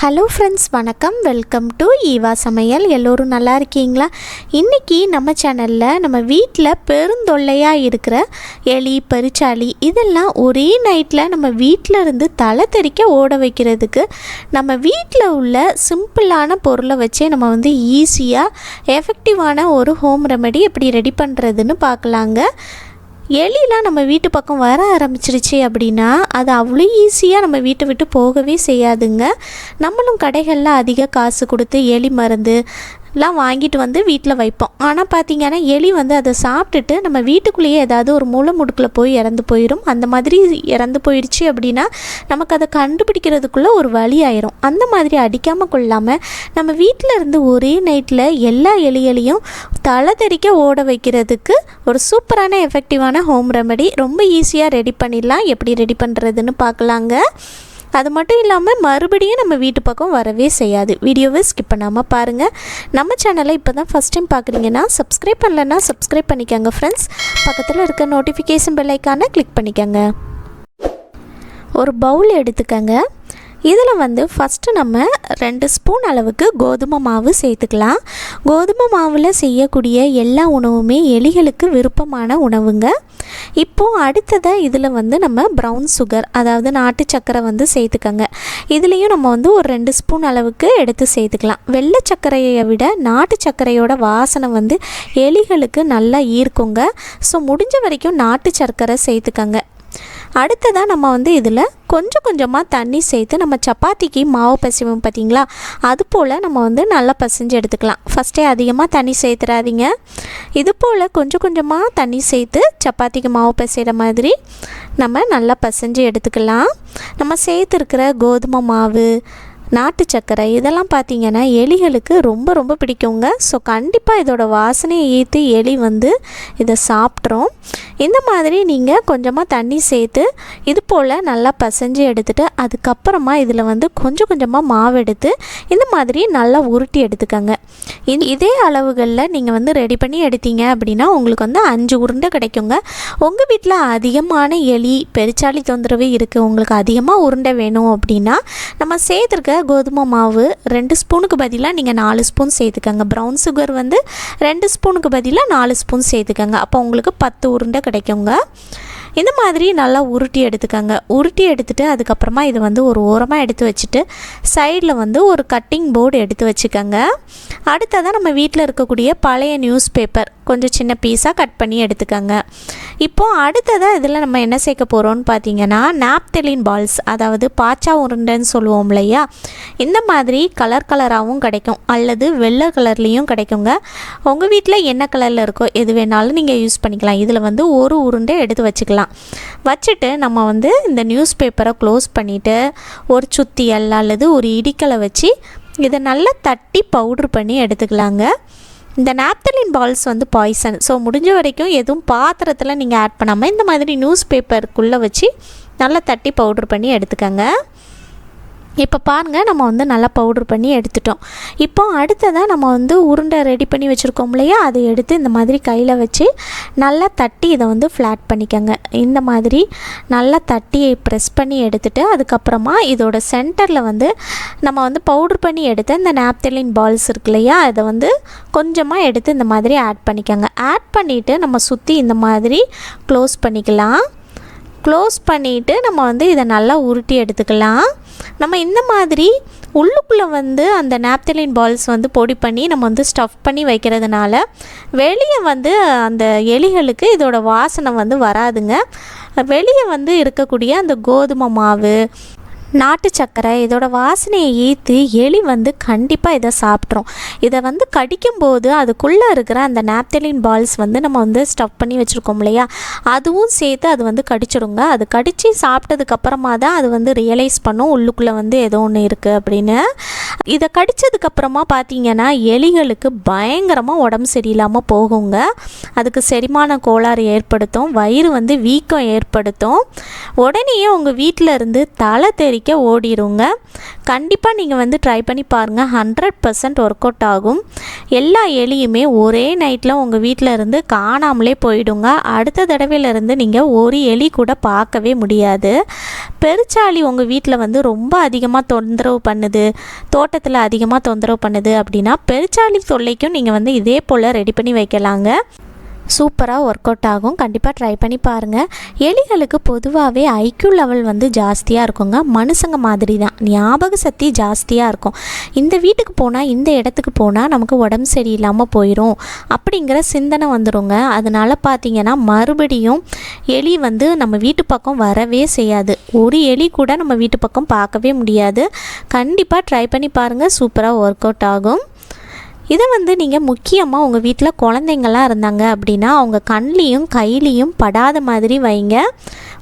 Hello friends வணக்கம். Welcome to Eva சமையல் எல்லோரும் நல்லா இருக்கீங்களா? இன்றைக்கி நம்ம சேனலில் நம்ம வீட்டில் பெருந்தொல்லையாக இருக்கிற எலி பரிச்சாளி இதெல்லாம் ஒரே நைட்டில் நம்ம வீட்டில் இருந்து தலை தெறிக்க ஓட வைக்கிறதுக்கு நம்ம வீட்டில் உள்ள சிம்பிளான பொருளை வச்சே நம்ம வந்து ஈஸியாக எஃபெக்டிவான ஒரு ஹோம் ரெமெடி எப்படி ரெடி பண்ணுறதுன்னு பார்க்கலாங்க. எலிலாம் நம்ம வீட்டு பக்கம் வர ஆரம்பிச்சிருச்சு அப்படின்னா அது அவ்வளோ ஈஸியாக நம்ம வீட்டை விட்டு போகவே செய்யாதுங்க. நம்மளும் கடைகளில் அதிக காசு கொடுத்து எலி மருந்து எல்லாம் வாங்கிட்டு வந்து வீட்டில் வைப்போம். ஆனால் பார்த்தீங்கன்னா எலி வந்து அதை சாப்பிட்டுட்டு நம்ம வீட்டுக்குள்ளேயே ஏதாவது ஒரு மூளை முடுக்கில் போய் இறந்து போயிடும் அந்த மாதிரி இறந்து போயிடுச்சு அப்படின்னா நமக்கு அதை கண்டுபிடிக்கிறதுக்குள்ளே ஒரு வழி ஆயிரும். அந்த மாதிரி அடிக்காமல் கொள்ளாமல் நம்ம வீட்டில் இருந்து ஒரே நைட்டில் எல்லா எலிகளையும் தலை தெறிக்க ஓட வைக்கிறதுக்கு ஒரு சூப்பரான எஃபெக்டிவான ஹோம் ரெமெடி ரொம்ப ஈஸியாக ரெடி பண்ணிடலாம். எப்படி ரெடி பண்ணுறதுன்னு பார்க்கலாங்க. அது மட்டும் இல்லாமல் மறுபடியும் நம்ம வீட்டு பக்கம் வரவே செய்யாது. வீடியோவை ஸ்கிப் பண்ணாமல் பாருங்கள் நம்ம சேனலை இப்போ தான் ஃபஸ்ட் டைம் பார்க்குறீங்கன்னா சப்ஸ்கிரைப் பண்ணலன்னா சப்ஸ்கிரைப் பண்ணிக்கோங்க ஃப்ரெண்ட்ஸ் பக்கத்தில் இருக்க நோட்டிஃபிகேஷன் பெல்லைக்கான கிளிக் பண்ணிக்கோங்க. ஒரு பவுல் எடுத்துக்கங்க. இதில் வந்து ஃபஸ்ட்டு நம்ம ரெண்டு ஸ்பூன் அளவுக்கு கோதுமை மாவு சேர்த்துக்கலாம். கோதுமை மாவில் செய்யக்கூடிய எல்லா உணவுமே எலிகளுக்கு விருப்பமான உணவுங்க. இப்போது அடுத்ததாக இதில் வந்து நம்ம ப்ரௌன் சுகர் அதாவது நாட்டு சர்க்கரை வந்து சேர்த்துக்கங்க. இதுலேயும் நம்ம வந்து ஒரு ரெண்டு ஸ்பூன் அளவுக்கு எடுத்து சேர்த்துக்கலாம். வெள்ளை சர்க்கரையை விட நாட்டு சர்க்கரையோட வாசனை வந்து எலிகளுக்கு நல்லா ஈர்க்குங்க. ஸோ முடிஞ்ச வரைக்கும் நாட்டு சர்க்கரை சேர்த்துக்கங்க. அடுத்ததாக நம்ம வந்து இதில் கொஞ்சம் கொஞ்சமாக தண்ணி சேர்த்து நம்ம சப்பாத்திக்கு மாவு பசிவோம் பார்த்தீங்களா அது போல் நம்ம வந்து நல்லா பசைஞ்சு எடுத்துக்கலாம். ஃபஸ்ட்டே அதிகமாக தண்ணி சேர்த்துறாதீங்க. இது போல் கொஞ்சம் கொஞ்சமாக தண்ணி சேர்த்து சப்பாத்திக்கு மாவு பசைகிற மாதிரி நம்ம நல்லா பசைஞ்சு எடுத்துக்கலாம். நம்ம சேர்த்துருக்கிற கோதுமை மாவு நாட்டு சர்க்கரை இதெல்லாம் பார்த்தீங்கன்னா எலிகளுக்கு ரொம்ப ரொம்ப பிடிக்குங்க. ஸோ கண்டிப்பாக இதோட வாசனையை ஈர்த்து எலி வந்து இதை சாப்பிட்றோம் இந்த மாதிரி நீங்கள் கொஞ்சமாக தண்ணி சேர்த்து இது போல் நல்லா பசைஞ்சு எடுத்துகிட்டு அதுக்கப்புறமா இதில் வந்து கொஞ்சம் கொஞ்சமாக மாவு எடுத்து இந்த மாதிரி நல்லா உருட்டி எடுத்துக்கோங்க. இந்த இதே அளவுகளில் நீங்கள் வந்து ரெடி பண்ணி எடுத்தீங்க அப்படின்னா உங்களுக்கு வந்து அஞ்சு உருண்டை கிடைக்குங்க. உங்கள் வீட்டில் அதிகமான எலி பெருச்சாளி தொந்தரவு இருக்குது உங்களுக்கு அதிகமாக உருண்டை வேணும் அப்படின்னா நம்ம சேர்த்துருக்க கோதுமை மாவு ரெண்டு ஸ்பூனுக்கு பதிலாக நீங்கள் நாலு ஸ்பூன் சேர்த்துக்கோங்க. ப்ரௌன் சுகர் வந்து ரெண்டு ஸ்பூனுக்கு பதிலாக நாலு ஸ்பூன் சேர்த்துக்கோங்க. அப்போ உங்களுக்கு பத்து உருண்டை கிடைக்குங்க. இந்த மாதிரி நல்லா உருட்டி எடுத்துக்கோங்க. உருட்டி எடுத்துகிட்டு அதுக்கப்புறமா இது வந்து ஒரு ஓரமாக எடுத்து வச்சுட்டு சைடில் வந்து ஒரு கட்டிங் போர்டு எடுத்து வச்சுக்கோங்க. அடுத்ததாக நம்ம வீட்டில் இருக்கக்கூடிய பழைய நியூஸ் பேப்பர் கொஞ்சம் சின்ன பீஸாக கட் பண்ணி எடுத்துக்கோங்க. இப்போது அடுத்ததாக இதில் நம்ம என்ன சேர்க்க போகிறோம்னு பார்த்தீங்கன்னா நாப்தலின் பால்ஸ் அதாவது பாச்சா உருண்டைன்னு சொல்லுவோம் இல்லையா? இந்த மாதிரி கலர் கலராகவும் கிடைக்கும். அல்லது வெள்ளை கலர்லேயும் கிடைக்குங்க. உங்கள் வீட்டில் என்ன கலரில் இருக்கோ எது வேணாலும் நீங்கள் யூஸ் பண்ணிக்கலாம். இதில் வந்து ஒரு உருண்டை எடுத்து வச்சுக்கலாம். வச்சுட்டு நம்ம வந்து இந்த நியூஸ் பேப்பரை க்ளோஸ் பண்ணிவிட்டு ஒரு சுத்தியல் அல்லது ஒரு இடிக்கலை வச்சு இதை நல்லா தட்டி பவுட்ரு பண்ணி எடுத்துக்கலாங்க. இந்த நாப்தலின் பால்ஸ் வந்து பாய்சன் ஸோ முடிஞ்ச வரைக்கும் எதுவும் பாத்திரத்தில் நீங்கள் ஆட் பண்ணாமல் இந்த மாதிரி நியூஸ் பேப்பருக்குள்ளே வச்சு நல்லா தட்டி பவுட்ரு பண்ணி எடுத்துக்கோங்க. இப்போ பாருங்கள் நம்ம வந்து நல்லா பவுட்ரு பண்ணி எடுத்துட்டோம். இப்போ அடுத்ததாக நம்ம வந்து உருண்டை ரெடி பண்ணி வச்சுருக்கோம் இல்லையா? அதை எடுத்து இந்த மாதிரி கையில் வச்சு நல்லா தட்டி இதை வந்து ஃப்ளாட் பண்ணிக்கோங்க. இந்த மாதிரி நல்லா தட்டி ப்ரெஸ் பண்ணி எடுத்துகிட்டு அதுக்கப்புறமா இதோட சென்டரில் வந்து நம்ம வந்து பவுட்ரு பண்ணி எடுத்த இந்த நாப்தலின் பால்ஸ் இருக்கு இல்லையா? அதை வந்து கொஞ்சமாக எடுத்து இந்த மாதிரி ஆட் பண்ணிக்கோங்க. ஆட் பண்ணிவிட்டு நம்ம சுற்றி இந்த மாதிரி க்ளோஸ் பண்ணிக்கலாம். க்ளோஸ் பண்ணிவிட்டு நம்ம வந்து இதை நல்லா உருட்டி எடுத்துக்கலாம். நம்ம இந்த மாதிரி உள்ளுக்குள்ளே வந்து அந்த நாப்தலின் பால்ஸ் வந்து பொடி பண்ணி நம்ம வந்து ஸ்டஃப் பண்ணி வைக்கிறதுனால வெளியே வந்து அந்த எலிகளுக்கு இதோட வாசனை வந்து வராதுங்க. வெளியே வந்து இருக்கக்கூடிய அந்த கோதுமை மாவு நாட்டு சர்க்கரை இதோட வாசனையை ஈர்த்து எலி வந்து கண்டிப்பாக இதை சாப்பிட்ரும் இதை வந்து கடிக்கும்போது அதுக்குள்ளே இருக்கிற அந்த நாப்தலின் பால்ஸ் வந்து நம்ம வந்து ஸ்டஃப் பண்ணி வச்சுருக்கோம் இல்லையா? அதுவும் சேர்த்து அது வந்து கடிச்சிடுங்க. அது கடித்து சாப்பிட்டதுக்கப்புறமா தான் அது வந்து ரியலைஸ் பண்ணும். உள்ளுக்குள்ளே வந்து ஏதோ ஒன்று இருக்குது அப்படின்னு. இதை கடித்ததுக்கப்புறமா பார்த்தீங்கன்னா எலிகளுக்கு பயங்கரமாக உடம்பு சரியில்லாமல் போகுங்க. அதுக்கு செரிமான கோளாறு ஏற்படுத்தும் வயிறு வந்து வீக்கம் ஏற்படுத்தும். உடனேயே உங்கள் வீட்டில் இருந்து தலை தெறிக்க ஓடிடுங்க கண்டிப்பாக நீங்கள் வந்து ட்ரை பண்ணி பாருங்கள் ஹண்ட்ரட் பர்சன்ட் ஒர்க் அவுட் ஆகும். எல்லா எலியுமே ஒரே நைட்டில் உங்கள் வீட்டில் இருந்து காணாமலே போயிடுங்க. அடுத்த தடவையிலேருந்து நீங்கள் ஒரு எலி கூட பார்க்கவே முடியாது. பெருச்சாளி உங்கள் வீட்டில் வந்து ரொம்ப அதிகமாக தொந்தரவு பண்ணுது. தோட்டத்தில் அதிகமாக தொந்தரவு பண்ணுது அப்படின்னா பெருச்சாளி தொல்லைக்கும் நீங்கள் வந்து இதே போல் ரெடி பண்ணி வைக்கலாங்க. சூப்பராக ஒர்க் அவுட் ஆகும். கண்டிப்பாக ட்ரை பண்ணி பாருங்கள் எலிகளுக்கு பொதுவாகவே ஐக்யூ லெவல் வந்து ஜாஸ்தியாக இருக்குங்க. மனுஷங்க மாதிரி தான் ஞாபக சக்தி ஜாஸ்தியாக இருக்கும். இந்த வீட்டுக்கு போனால் இந்த இடத்துக்கு போனால் நமக்கு உடம்பு சரியில்லாமல் போயிடும் அப்படிங்கிற சிந்தனை வந்துடுங்க அதனால் பார்த்தீங்கன்னா மறுபடியும் எலி வந்து நம்ம வீட்டு பக்கம் வரவே செய்யாது. ஒரு எலி கூட நம்ம வீட்டு பக்கம் பார்க்கவே முடியாது. கண்டிப்பாக ட்ரை பண்ணி பாருங்கள் சூப்பராக ஒர்க் அவுட் ஆகும். இதை வந்து நீங்கள் முக்கியமாக உங்கள் வீட்டில் குழந்தைங்கள்லாம் இருந்தாங்க அப்படின்னா அவங்க கண்லேயும் கையிலையும் படாத மாதிரி வைங்க.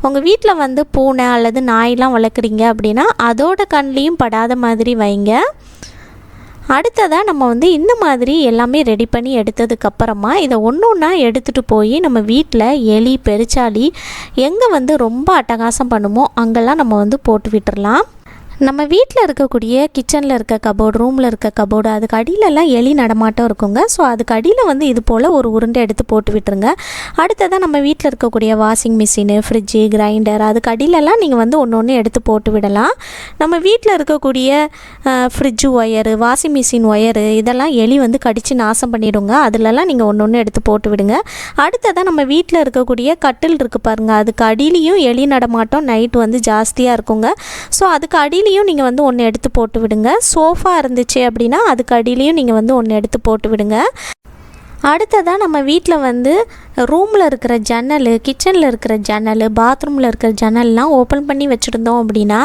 உங்கள் வீட்டில் வந்து பூனை அல்லது நாயெலாம் வளர்க்குறீங்க அப்படின்னா அதோட கண்லேயும் படாத மாதிரி வைங்க. அடுத்ததாக நம்ம வந்து இந்த மாதிரி எல்லாமே ரெடி பண்ணி எடுத்ததுக்கப்புறமா இதை ஒன்று ஒன்றா எடுத்துகிட்டு போய் நம்ம வீட்டில் எலி பெருச்சாளி எங்கே வந்து ரொம்ப அட்டகாசம் பண்ணுமோ அங்கெல்லாம் நம்ம வந்து போட்டு விட்டுடலாம் நம்ம வீட்டில் இருக்கக்கூடிய கிச்சனில் இருக்க கபோர்டு ரூமில் இருக்க கபோர்டு அதுக்கு அடியிலலாம் எலி நடமாட்டம் இருக்குங்க. ஸோ அதுக்கு அடியில் வந்து இது போல் ஒரு உருண்டை எடுத்து போட்டு விட்டுருங்க. அடுத்ததாக நம்ம வீட்டில் இருக்கக்கூடிய வாஷிங் மிஷினு ஃப்ரிட்ஜு கிரைண்டர் அதுக்கு அடியிலலாம் நீங்கள் வந்து ஒன்று ஒன்று எடுத்து போட்டு விடலாம். நம்ம வீட்டில் இருக்கக்கூடிய fridge wire washing machine wire இதெல்லாம் எலி வந்து கடித்து நாசம் பண்ணிவிடுங்க அதிலலாம் நீங்கள் ஒன்று ஒன்று எடுத்து போட்டு விடுங்க. அடுத்ததாக நம்ம வீட்டில் இருக்கக்கூடிய கட்டில் இருக்குது பாருங்கள் அதுக்கு அடியிலையும் எலி நடமாட்டம் நைட்டு வந்து ஜாஸ்தியாக இருக்குங்க. ஸோ அதுக்கு அடியிலையும் நீங்கள் வந்து ஒன்று எடுத்து போட்டு விடுங்க. சோஃபா இருந்துச்சு அப்படின்னா அதுக்கு அடியிலையும் நீங்கள் வந்து ஒன்று எடுத்து போட்டு விடுங்க. அடுத்ததாக நம்ம வீட்டில் வந்து ரூமில் இருக்கிற ஜன்னல் கிச்சனில் இருக்கிற ஜன்னல் பாத்ரூமில் இருக்கிற ஜன்னல்லாம் ஓப்பன் பண்ணி வச்சுருந்தோம் அப்படின்னா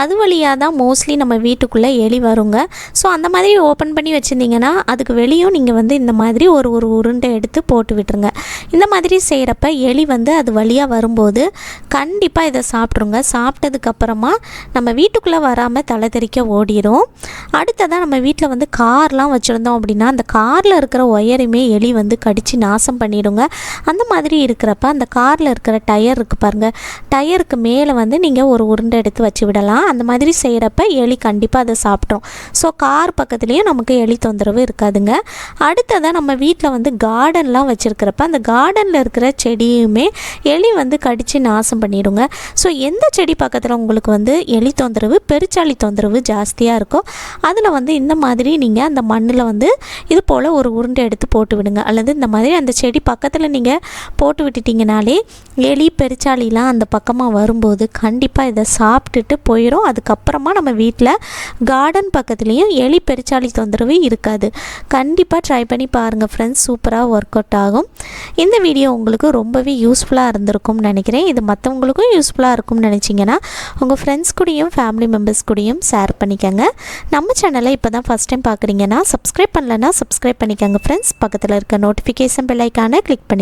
அது வழியாக தான் மோஸ்ட்லி நம்ம வீட்டுக்குள்ளே எலி வருங்க. ஸோ அந்த மாதிரி ஓப்பன் பண்ணி வச்சுருந்தீங்கன்னா அதுக்கு வெளியும் நீங்கள் வந்து இந்த மாதிரி ஒரு ஒரு உருண்டை எடுத்து போட்டு விட்டுருங்க. இந்த மாதிரி செய்கிறப்ப எலி வந்து அது வழியாக வரும்போது கண்டிப்பாக இதை சாப்பிட்ருங்க. சாப்பிட்டதுக்கப்புறமா நம்ம வீட்டுக்குள்ளே வராமல் தலை தெறிக்க ஓடிடும் அடுத்ததாக நம்ம வீட்டில் வந்து கார்லாம் வச்சுருந்தோம் அப்படின்னா அந்த காரில் இருக்கிற ஒயருமே எலி வந்து கடித்து நாசம் பண்ணிவிடுங்க அந்த மாதிரி இருக்கிறப்ப அந்த காரில் இருக்கிற டயர் இருக்குது பாருங்கள் டயருக்கு மேலே வந்து நீங்கள் ஒரு உருண்டை எடுத்து வச்சு விடலாம். அந்த மாதிரி செய்கிறப்ப எலி கண்டிப்பாக அதை சாப்பிட்றோம் ஸோ கார் பக்கத்துலேயும் நமக்கு எலி தொந்தரவு இருக்காதுங்க. அடுத்ததாக நம்ம வீட்டில் வந்து கார்டன்லாம் வச்சுருக்கிறப்ப அந்த கார்டனில் இருக்கிற செடியுமே எலி வந்து கடித்து நாசம் பண்ணிடுங்க. ஸோ எந்த செடி பக்கத்தில் உங்களுக்கு வந்து எலி தொந்தரவு பெருச்சாளி தொந்தரவு ஜாஸ்தியாக இருக்கோ அதில் வந்து இந்த மாதிரி நீங்கள் அந்த மண்ணில் வந்து இது போல் ஒரு உருண்டை எடுத்து போட்டு விடுங்க. அல்லது இந்த மாதிரி அந்த செடி பக்கத்தில் நீங்கள் போட்டு விட்டுட்டிங்கனாலே எலி பெருச்சாளிலாம் அந்த பக்கமாக வரும்போது கண்டிப்பாக இதை சாப்பிட்டுட்டு போயிடும் அதுக்கப்புறமா நம்ம வீட்டில் கார்டன் பக்கத்துலேயும் எலி பெருச்சாளி தொந்தரவு இருக்காது. கண்டிப்பாக ட்ரை பண்ணி பாருங்கள் ஃப்ரெண்ட்ஸ் சூப்பராக ஒர்க் அவுட் ஆகும். இந்த வீடியோ உங்களுக்கு ரொம்பவே யூஸ்ஃபுல்லாக இருந்திருக்கும்னு நினைக்கிறேன். இது மற்றவங்களுக்கும் யூஸ்ஃபுல்லாக இருக்கும்னு நினச்சிங்கன்னா உங்கள் ஃப்ரெண்ட்ஸ் கூடயும் ஃபேமிலி மெம்பர்ஸ் கூடயும் ஷேர் பண்ணிக்கோங்க. நம்ம சேனலை இப்போ தான் ஃபஸ்ட் டைம் பார்க்குறீங்கன்னா சப்ஸ்கிரைப் பண்ணலன்னா சப்ஸ்கிரைப் பண்ணிக்கோங்க ஃப்ரெண்ட்ஸ் பக்கத்தில் இருக்க நோட்டிஃபிகேஷன் பெல்லைக்கான கிளிக் பண்ணி